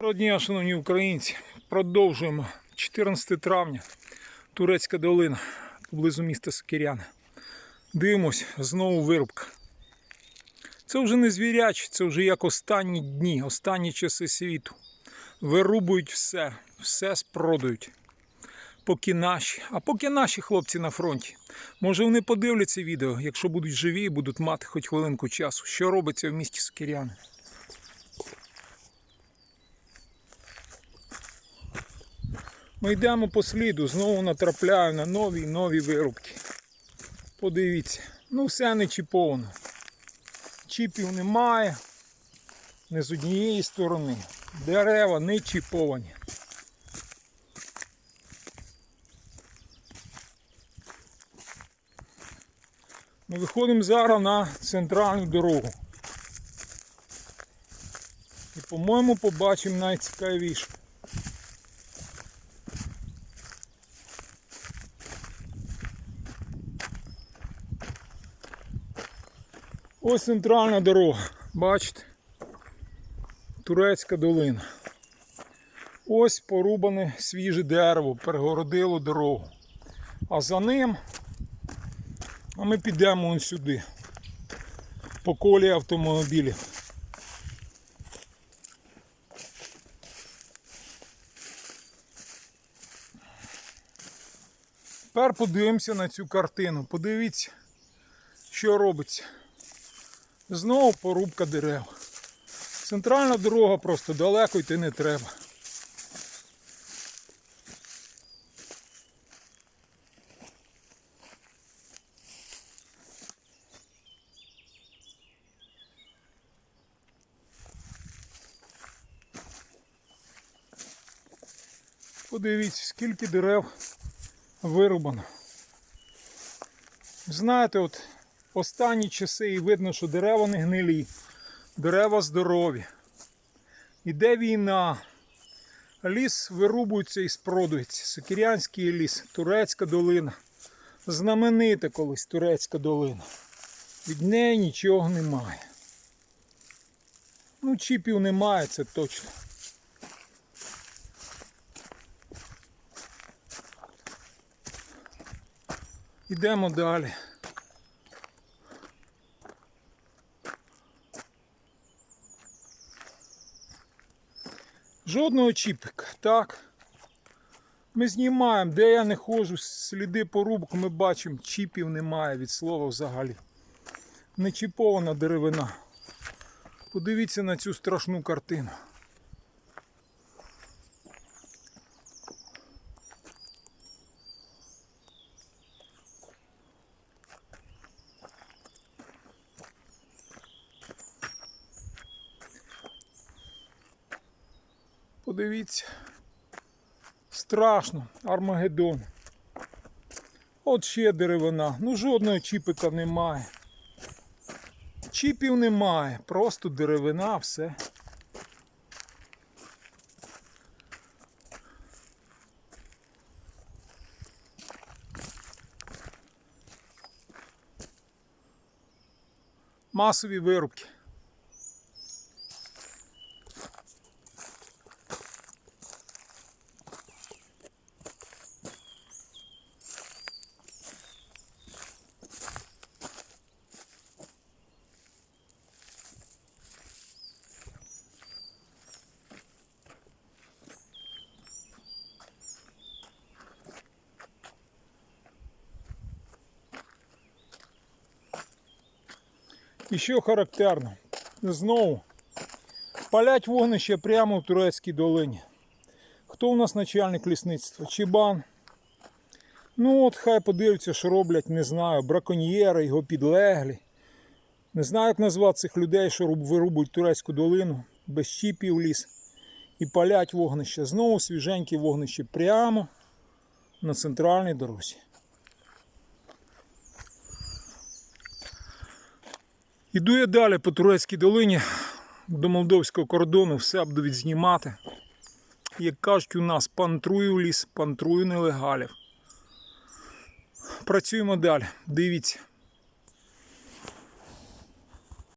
Доброго дня, шановні українці. Продовжуємо 14 травня, Турецька долина, поблизу міста Сокиряне. Дивимось, знову вирубка. Це вже не звіряч, це вже як останні дні, останні часи світу. Вирубують все, все спродають. Поки наші, а поки наші хлопці на фронті. Може вони подивляться відео, якщо будуть живі і будуть мати хоч хвилинку часу, що робиться в місті Сокиряне. Ми йдемо по сліду, знову натрапляю на нові нові вирубки. Подивіться, ну все не чіповано. Чіпів немає. Не з однієї сторони. Дерева не чіповані. Ми виходимо зараз на центральну дорогу. І, по-моєму, побачимо найцікавіше. Ось центральна дорога. Бачите? Турецька долина. Ось порубане свіже дерево, перегородило дорогу. А за ним а ми підемо вон сюди. По колі автомобілів. Тепер подивимося на цю картину. Подивіться, що робиться. Знову порубка дерев. Центральна дорога просто далеко йти не треба. Подивіться, скільки дерев вирубано. Знаєте, от останні часи і видно, що дерева не гнилі, дерева здорові. Іде війна, ліс вирубується і спродується. Сокирянський ліс, Турецька долина. Знаменита колись Турецька долина. Від неї нічого немає. Ну, чіпів немає, це точно. Ідемо далі. Жодного чіпика, так. Ми знімаємо, де я не ходжу, сліди порубок ми бачимо, чіпів немає від слова взагалі. Не чіпована деревина. Подивіться на цю страшну картину. Подивіться. Страшно, Армагеддон. От ще деревина. Ну жодного чіпика немає. Чіпів немає, просто деревина, все. Масові вирубки. І що характерно, знову палять вогнище прямо в турецькій долині. Хто у нас начальник лісництва? Чібан. Ну от хай подивляться, що роблять, не знаю, браконьєри, його підлеглі. Не знаю, як назвати цих людей, що руб- вирубують турецьку долину, без чіпів ліс. І палять вогнище. Знову свіженьке вогнище прямо на центральній дорозі. Іду я далі по турецькій долині до молдовського кордону, все буду відзнімати. Як кажуть, у нас пантрую ліс, пантрую нелегалів. Працюємо далі. Дивіться.